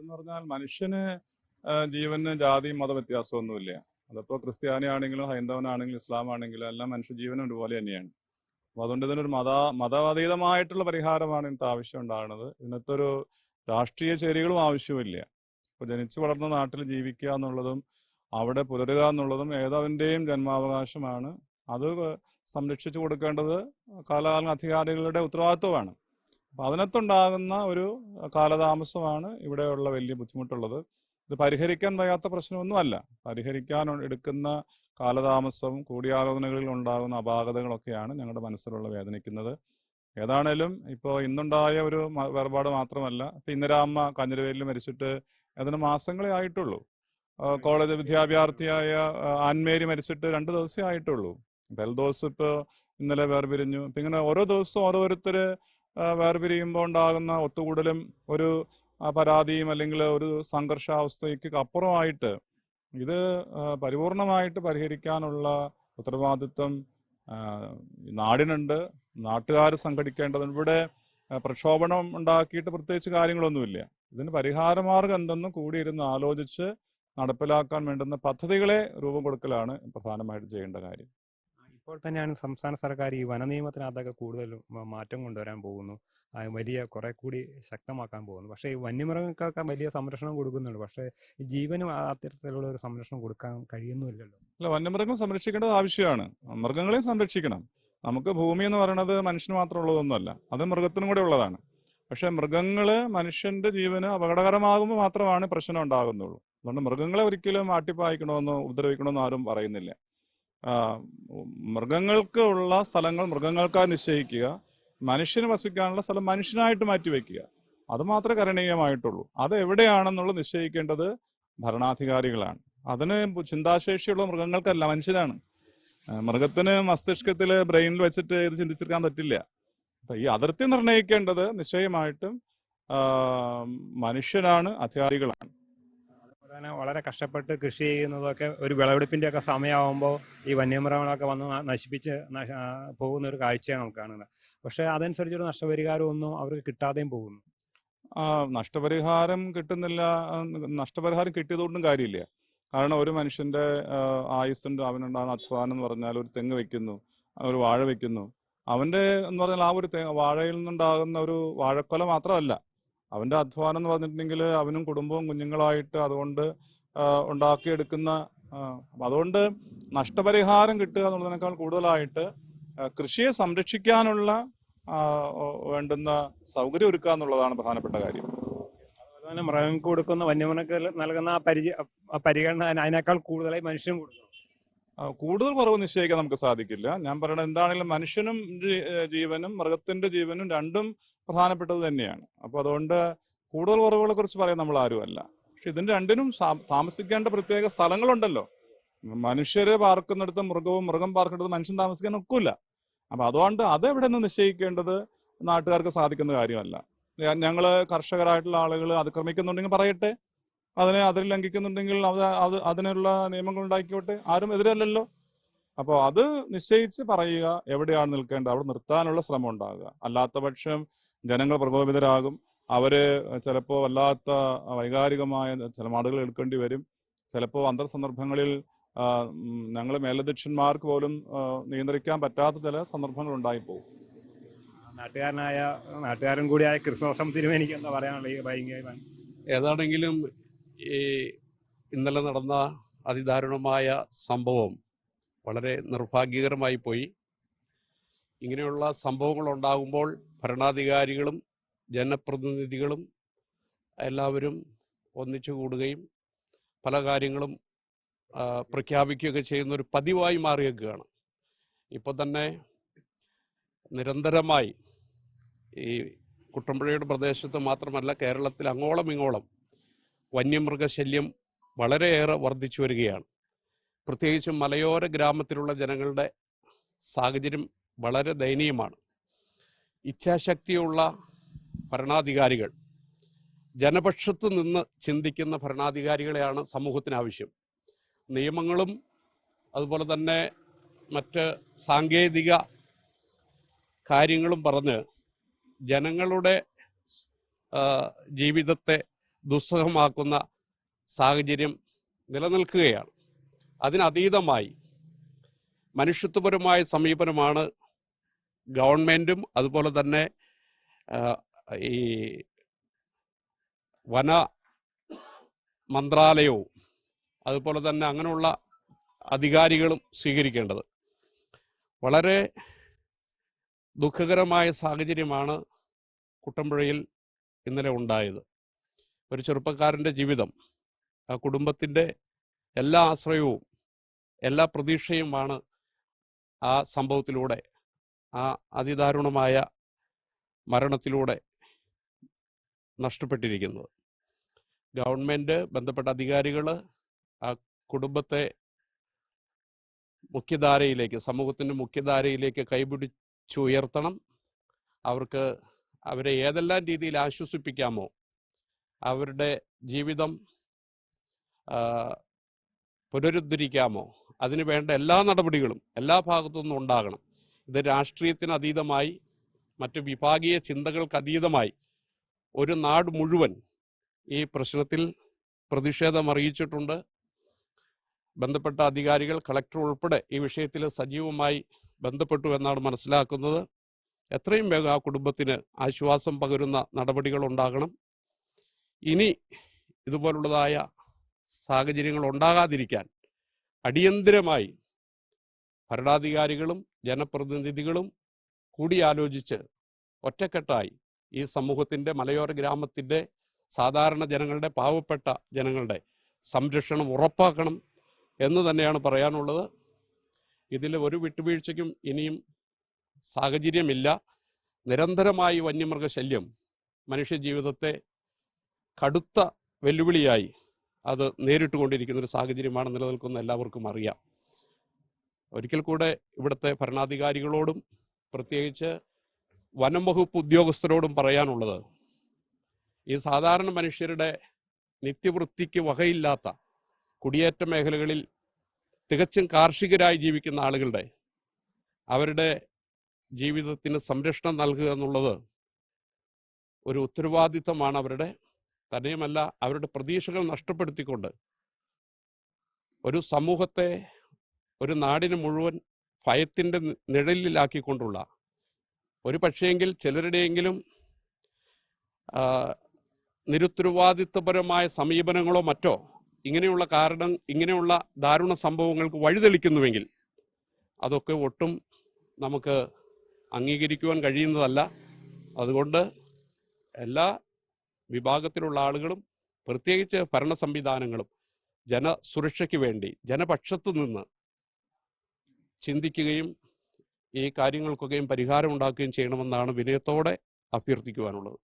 ഇതെന്ന് പറഞ്ഞാൽ മനുഷ്യന് ജീവന് ജാതി മത വ്യത്യാസമൊന്നുമില്ല. അതിപ്പോ ക്രിസ്ത്യാനിയാണെങ്കിലും ഹൈന്ദവനാണെങ്കിലും ഇസ്ലാം ആണെങ്കിലും എല്ലാം മനുഷ്യ ജീവനും ഒരുപോലെ തന്നെയാണ്. അപ്പൊ അതുകൊണ്ട് ഇതിനൊരു മത മതവതീതമായിട്ടുള്ള പരിഹാരമാണ് ഇന്നത്തെ ആവശ്യം ഉണ്ടാകുന്നത്. ഇതിനകത്തൊരു രാഷ്ട്രീയ ചേരികളും ആവശ്യമില്ല ഇപ്പൊ ജനിച്ചു വളർന്ന നാട്ടിൽ ജീവിക്കുക എന്നുള്ളതും അവിടെ പുലരുക എന്നുള്ളതും ഏതവന്റെയും ജന്മാവകാശമാണ്. അത് സംരക്ഷിച്ചു കൊടുക്കേണ്ടത് കാലാകാലം അധികാരികളുടെ ഉത്തരവാദിത്വമാണ്. അപ്പൊ അതിനകത്തുണ്ടാകുന്ന ഒരു കാലതാമസമാണ് ഇവിടെയുള്ള വലിയ ബുദ്ധിമുട്ടുള്ളത്. ഇത് പരിഹരിക്കാൻ വയ്യാത്ത പ്രശ്നമൊന്നുമല്ല. പരിഹരിക്കാൻ എടുക്കുന്ന കാലതാമസം കൂടിയാലോചനകളിൽ ഉണ്ടാകുന്ന അപാകതകളൊക്കെയാണ് ഞങ്ങളുടെ മനസ്സിലുള്ള വേദനിക്കുന്നത്. ഏതാണേലും ഇപ്പോൾ ഇന്നുണ്ടായ ഒരു വേർപാട് മാത്രമല്ല. ഇപ്പൊ ഇന്ദിരാമ്മ കാഞ്ഞിരവേലിൽ മരിച്ചിട്ട് അതിന് മാസങ്ങളെ ആയിട്ടുള്ളൂ. കോളേജ് വിദ്യാഭ്യാർത്ഥിയായ ആൻമേരി മരിച്ചിട്ട് രണ്ട് ദിവസമേ ആയിട്ടുള്ളൂ. ബെൽദോസ് ഇപ്പോൾ ഇന്നലെ വേർപിരിഞ്ഞു. ഇപ്പൊ ഇങ്ങനെ ഓരോ ദിവസവും ഓരോരുത്തർ വേർപിരിയുമ്പോൾ ഉണ്ടാകുന്ന ഒത്തുകൂടലും ഒരു പരാതിയും അല്ലെങ്കിൽ ഒരു സംഘർഷാവസ്ഥയ്ക്ക് അപ്പുറമായിട്ട് ഇത് പരിപൂർണമായിട്ട് പരിഹരിക്കാനുള്ള ഉത്തരവാദിത്വം നാടിനുണ്ട്. നാട്ടുകാർ സംഘടിക്കേണ്ടതുണ്ട്. ഇവിടെ പ്രക്ഷോഭണം ഉണ്ടാക്കിയിട്ട് പ്രത്യേകിച്ച് കാര്യങ്ങളൊന്നുമില്ല. ഇതിന് പരിഹാരമാർഗം കൂടി കൂടിയിരുന്ന് ആലോചിച്ച് നടപ്പിലാക്കാൻ വേണ്ടുന്ന പദ്ധതികളെ രൂപം കൊടുക്കലാണ് പ്രധാനമായിട്ട് ചെയ്യേണ്ട കാര്യം. ഇപ്പോൾ തന്നെയാണ് സംസ്ഥാന സർക്കാർ ഈ വനനിയമത്തിനകത്തൊക്കെ കൂടുതൽ മാറ്റം കൊണ്ടുവരാൻ പോകുന്നു. വലിയ കുറെ കൂടി ശക്തമാക്കാൻ പോകുന്നു. പക്ഷേ ഈ വന്യമൃഗങ്ങൾക്കൊക്കെ വലിയ സംരക്ഷണം കൊടുക്കുന്നുണ്ട്. പക്ഷേ ജീവനും അത്തരത്തിലുള്ള ഒരു സംരക്ഷണം കൊടുക്കാൻ കഴിയുന്നില്ലല്ലോ അല്ല വന്യമൃഗം സംരക്ഷിക്കേണ്ടത് ആവശ്യമാണ്. മൃഗങ്ങളെയും സംരക്ഷിക്കണം. നമുക്ക് ഭൂമി എന്ന് പറയുന്നത് മനുഷ്യന് മാത്രം ഉള്ളതൊന്നുമല്ല. അത് മൃഗത്തിനും കൂടെ ഉള്ളതാണ്. പക്ഷെ മൃഗങ്ങൾ മനുഷ്യന്റെ ജീവന് അപകടകരമാകുമ്പോൾ മാത്രമാണ് പ്രശ്നം ഉണ്ടാകുന്നുള്ളൂ. അതുകൊണ്ട് മൃഗങ്ങളെ ഒരിക്കലും ആട്ടിപ്പായിക്കണമെന്നോ ഉപദ്രവിക്കണമെന്നോ ആരും പറയുന്നില്ല. മൃഗങ്ങൾക്ക് ഉള്ള സ്ഥലങ്ങൾ മൃഗങ്ങൾക്കായി നിശ്ചയിക്കുക മനുഷ്യന് വസിക്കാനുള്ള സ്ഥലം മനുഷ്യനായിട്ട് മാറ്റിവെക്കുക അത് മാത്രമേ കരണീയമായിട്ടുള്ളൂ. അത് എവിടെയാണെന്നുള്ളത് നിശ്ചയിക്കേണ്ടത് ഭരണാധികാരികളാണ്. അതിന് ചിന്താശേഷിയുള്ള മൃഗങ്ങൾക്കല്ല മനുഷ്യനാണ് മൃഗത്തിന് മസ്തിഷ്കത്തിൽ ബ്രെയിനിൽ വെച്ചിട്ട് ഇത് ചിന്തിച്ചെടുക്കാൻ പറ്റില്ല. അപ്പൊ ഈ അതിർത്തി നിർണയിക്കേണ്ടത് നിശ്ചയമായിട്ടും മനുഷ്യനാണ് അധികാരികളാണ്. തന്നെ വളരെ കഷ്ടപ്പെട്ട് കൃഷി ചെയ്യുന്നതൊക്കെ ഒരു വിളവെടുപ്പിന്റെ ഒക്കെ സമയമാകുമ്പോൾ ഈ വന്യമൃഗങ്ങളൊക്കെ വന്ന് നശിപ്പിച്ച് പോകുന്ന ഒരു കാഴ്ചയാണ് നമുക്ക് കാണുന്നത്. പക്ഷേ അതനുസരിച്ചൊരു നഷ്ടപരിഹാരമൊന്നും അവർക്ക് കിട്ടാതെയും പോകുന്നു. ആ നഷ്ടപരിഹാരം കിട്ടുന്നില്ല നഷ്ടപരിഹാരം കിട്ടിയതുകൊണ്ടും കാര്യമില്ല. കാരണം ഒരു മനുഷ്യന്റെ ആയുസ്സുണ്ട് അവനുണ്ടാകുന്ന അധ്വാനം എന്ന് പറഞ്ഞാൽ ഒരു തെങ്ങ് വെക്കുന്നു ഒരു വാഴ വെക്കുന്നു. അവന്റെ എന്ന് പറഞ്ഞാൽ ആ ഒരു വാഴയിൽ നിന്നുണ്ടാകുന്ന ഒരു വാഴക്കൊല മാത്രമല്ല. അവന്റെ അധ്വാനം എന്ന് പറഞ്ഞിട്ടുണ്ടെങ്കിൽ അവനും കുടുംബവും കുഞ്ഞുങ്ങളായിട്ട് അതുകൊണ്ട് ഉണ്ടാക്കിയെടുക്കുന്ന അതുകൊണ്ട് നഷ്ടപരിഹാരം കിട്ടുക എന്നുള്ളതിനേക്കാൾ കൂടുതലായിട്ട് കൃഷിയെ സംരക്ഷിക്കാനുള്ള വേണ്ടുന്ന സൗകര്യം ഒരുക്കുക എന്നുള്ളതാണ് പ്രധാനപ്പെട്ട കാര്യം. അതുപോലെ മൃഗങ്ങൾക്ക് കൊടുക്കുന്ന വന്യമൃഗങ്ങൾക്ക് നൽകുന്ന പരിചയ പരിഗണന അതിനേക്കാൾ കൂടുതലായി മനുഷ്യനും കൊടുക്കണം. ആ, കൂടുതൽ കുറവ് നിശ്ചയിക്കാൻ നമുക്ക് സാധിക്കില്ല. ഞാൻ പറയുന്നത് എന്താണെങ്കിലും മനുഷ്യനും ജീവനും മൃഗത്തിന്റെ ജീവനും രണ്ടും പ്രധാനപ്പെട്ടത് തന്നെയാണ്. അപ്പൊ അതുകൊണ്ട് കൂടുതൽ കുറവുകളെ കുറിച്ച് പറയാൻ നമ്മൾ ആരുമല്ല. പക്ഷെ ഇതിന്റെ രണ്ടിനും താമസിക്കേണ്ട പ്രത്യേക സ്ഥലങ്ങളുണ്ടല്ലോ. മനുഷ്യര് പാർക്കുന്നിടത്ത് മൃഗവും മൃഗം പാർക്കുന്നിടത്ത് മനുഷ്യൻ താമസിക്കാൻ ഒക്കില്ല. അപ്പൊ അതുകൊണ്ട് അതെവിടെ നിന്ന് നിശ്ചയിക്കേണ്ടത് നാട്ടുകാർക്ക് സാധിക്കുന്ന കാര്യമല്ല. ഞങ്ങൾ കർഷകരായിട്ടുള്ള ആളുകൾ അതിക്രമിക്കുന്നുണ്ടെങ്കിൽ പറയട്ടെ. അതിനെ അതിൽ ലംഘിക്കുന്നുണ്ടെങ്കിൽ അത് അത് അതിനുള്ള നിയമങ്ങൾ ഉണ്ടാക്കിക്കോട്ടെ. ആരും എതിരല്ലല്ലോ. അപ്പോൾ അത് നിശ്ചയിച്ച് പറയുക എവിടെയാണ് നിൽക്കേണ്ടത്? അവിടെ നിർത്താനുള്ള ശ്രമം ഉണ്ടാകുക. അല്ലാത്ത പക്ഷം ജനങ്ങൾ പ്രകോപിതരാകും. അവർ ചിലപ്പോൾ വല്ലാത്ത വൈകാരികമായ ചില മാടുകൾ എടുക്കേണ്ടി വരും. ചിലപ്പോൾ അന്തർ സന്ദർഭങ്ങളിൽ ഞങ്ങൾ മേലധ്യക്ഷന്മാർക്ക് പോലും നിയന്ത്രിക്കാൻ പറ്റാത്ത ചില സന്ദർഭങ്ങൾ ഉണ്ടായി പോകും നാട്ടുകാരനായ നാട്ടുകാരൻ കൂടിയായ ക്രിസ്തോസം തിരുമേനിക്ക് എന്താ ഭയങ്കര ഏതാണെങ്കിലും ഈ ഇന്നലെ നടന്ന അതിദാരുണമായ സംഭവം വളരെ നിർഭാഗ്യകരമായി പോയി. ഇങ്ങനെയുള്ള സംഭവങ്ങൾ ഉണ്ടാകുമ്പോൾ ഭരണാധികാരികളും ജനപ്രതിനിധികളും എല്ലാവരും ഒന്നിച്ചു കൂടുകയും പല കാര്യങ്ങളും പ്രഖ്യാപിക്കുകയൊക്കെ ചെയ്യുന്ന ഒരു പതിവായി മാറിയേക്കുകയാണ്. ഇപ്പോൾ തന്നെ നിരന്തരമായി ഈ കുട്ടമ്പുഴയുടെ പ്രദേശത്ത് മാത്രമല്ല കേരളത്തിൽ അങ്ങോളം ഇങ്ങോളം വന്യമൃഗശല്യം വളരെയേറെ വർദ്ധിച്ചു വരികയാണ് പ്രത്യേകിച്ചും മലയോര ഗ്രാമത്തിലുള്ള ജനങ്ങളുടെ സാഹചര്യം വളരെ ദയനീയമാണ്. ഇച്ഛാശക്തിയുള്ള ഭരണാധികാരികൾ ജനപക്ഷത്ത് നിന്ന് ചിന്തിക്കുന്ന ഭരണാധികാരികളെയാണ് സമൂഹത്തിന് ആവശ്യം നിയമങ്ങളും അതുപോലെ തന്നെ മറ്റ് സാങ്കേതിക കാര്യങ്ങളും പറഞ്ഞ് ജനങ്ങളുടെ ജീവിതത്തെ ദുസ്സഹമാക്കുന്ന സാഹചര്യം നിലനിൽക്കുകയാണ്. അതിനതീതമായി മനുഷ്യത്വപരമായ സമീപനമാണ് ഗവൺമെന്റും അതുപോലെ തന്നെ ഈ വന മന്ത്രാലയവും അതുപോലെ തന്നെ അങ്ങനെയുള്ള അധികാരികളും സ്വീകരിക്കേണ്ടത്. വളരെ ദുഃഖകരമായ സാഹചര്യമാണ് കുട്ടമ്പുഴയിൽ ഇന്നലെ ഉണ്ടായത്. ഒരു ചെറുപ്പക്കാരന്റെ ജീവിതം ആ കുടുംബത്തിന്റെ എല്ലാ ആശ്രയവും എല്ലാ പ്രതീക്ഷയുമാണ് ആ സംഭവത്തിലൂടെ ആ അതിദാരുണമായ മരണത്തിലൂടെ നഷ്ടപ്പെട്ടിരിക്കുന്നത്. ഗവൺമെന്റ് ബന്ധപ്പെട്ട അധികാരികൾ ആ കുടുംബത്തെ മുഖ്യധാരയിലേക്ക് സമൂഹത്തിന്റെ മുഖ്യധാരയിലേക്ക് കൈപിടിച്ചുയർത്തണം. അവർക്ക് അവരെ ഏതെല്ലാം രീതിയിൽ ആശ്വസിപ്പിക്കാമോ അവരുടെ ജീവിതം പുനരുദ്ധരിക്കാമോ? അതിന് വേണ്ട എല്ലാ നടപടികളും എല്ലാ ഭാഗത്തു നിന്നും ഉണ്ടാകണം. ഇത് രാഷ്ട്രീയത്തിന് അതീതമായി മറ്റ് വിഭാഗീയ ചിന്തകൾക്ക് അതീതമായി ഒരു നാട് മുഴുവൻ ഈ പ്രശ്നത്തിൽ പ്രതിഷേധം അറിയിച്ചിട്ടുണ്ട്. ബന്ധപ്പെട്ട അധികാരികൾ കളക്ടർ ഉൾപ്പെടെ ഈ വിഷയത്തിൽ സജീവമായി ബന്ധപ്പെട്ടു എന്നാണ് മനസ്സിലാക്കുന്നത്. എത്രയും വേഗം ആ കുടുംബത്തിന് ആശ്വാസം പകരുന്ന നടപടികൾ ഉണ്ടാകണം. ഇനി ഇതുപോലുള്ളതായ സാഹചര്യങ്ങൾ ഉണ്ടാകാതിരിക്കാൻ അടിയന്തിരമായി ഭരണാധികാരികളും ജനപ്രതിനിധികളും കൂടിയാലോചിച്ച് ഒറ്റക്കെട്ടായി ഈ സമൂഹത്തിന്റെ മലയോര ഗ്രാമത്തിന്റെ സാധാരണ ജനങ്ങളുടെ പാവപ്പെട്ട ജനങ്ങളുടെ സംരക്ഷണം ഉറപ്പാക്കണം എന്ന് തന്നെയാണ് പറയാനുള്ളത്. ഇതിൽ ഒരു വിട്ടുവീഴ്ചയ്ക്കും ഇനിയും സാഹചര്യമില്ല. നിരന്തരമായി വന്യമൃഗശല്യം മനുഷ്യജീവിതത്തെ കടുത്ത വെല്ലുവിളിയായി അത് നേരിട്ടുകൊണ്ടിരിക്കുന്ന ഒരു സാഹചര്യമാണ് നിലനിൽക്കുന്ന എല്ലാവർക്കും അറിയാം. ഒരിക്കൽ കൂടെ ഇവിടുത്തെ ഭരണാധികാരികളോടും പ്രത്യേകിച്ച് വനം വകുപ്പ് ഉദ്യോഗസ്ഥരോടും പറയാനുള്ളത് ഈ സാധാരണ മനുഷ്യരുടെ നിത്യവൃത്തിക്ക് വകയില്ലാത്ത കുടിയേറ്റ മേഖലകളിൽ തികച്ചും കാർഷികരായി ജീവിക്കുന്ന ആളുകളുടെ അവരുടെ ജീവിതത്തിന് സംരക്ഷണം നൽകുക എന്നുള്ളത് ഒരു ഉത്തരവാദിത്തമാണ് അവരുടെ തന്നെയുമല്ല അവരുടെ പ്രതീക്ഷകൾ നഷ്ടപ്പെടുത്തിക്കൊണ്ട് ഒരു സമൂഹത്തെ ഒരു നാടിന് മുഴുവൻ ഭയത്തിന്റെ നിഴലിലാക്കിക്കൊണ്ടുള്ള ഒരു പക്ഷേങ്കിൽ ചിലരുടെയെങ്കിലും നിരുത്തരവാദിത്വപരമായ സമീപനങ്ങളോ മറ്റോ ഇങ്ങനെയുള്ള കാരണം ഇങ്ങനെയുള്ള ദാരുണ സംഭവങ്ങൾക്ക് വഴിതെളിക്കുന്നുവെങ്കിൽ അതൊക്കെ ഒട്ടും നമുക്ക് അംഗീകരിക്കുവാൻ കഴിയുന്നതല്ല. അതുകൊണ്ട് എല്ലാ വിഭാഗത്തിലുള്ള ആളുകളും പ്രത്യേകിച്ച് ഭരണ സംവിധാനങ്ങളും ജനസുരക്ഷയ്ക്ക് വേണ്ടി ജനപക്ഷത്ത് നിന്ന് ചിന്തിക്കുകയും ഈ കാര്യങ്ങൾക്കൊക്കെയും പരിഹാരമുണ്ടാക്കുകയും ചെയ്യണമെന്നാണ് വിനയത്തോടെ അഭ്യർത്ഥിക്കുവാനുള്ളത്.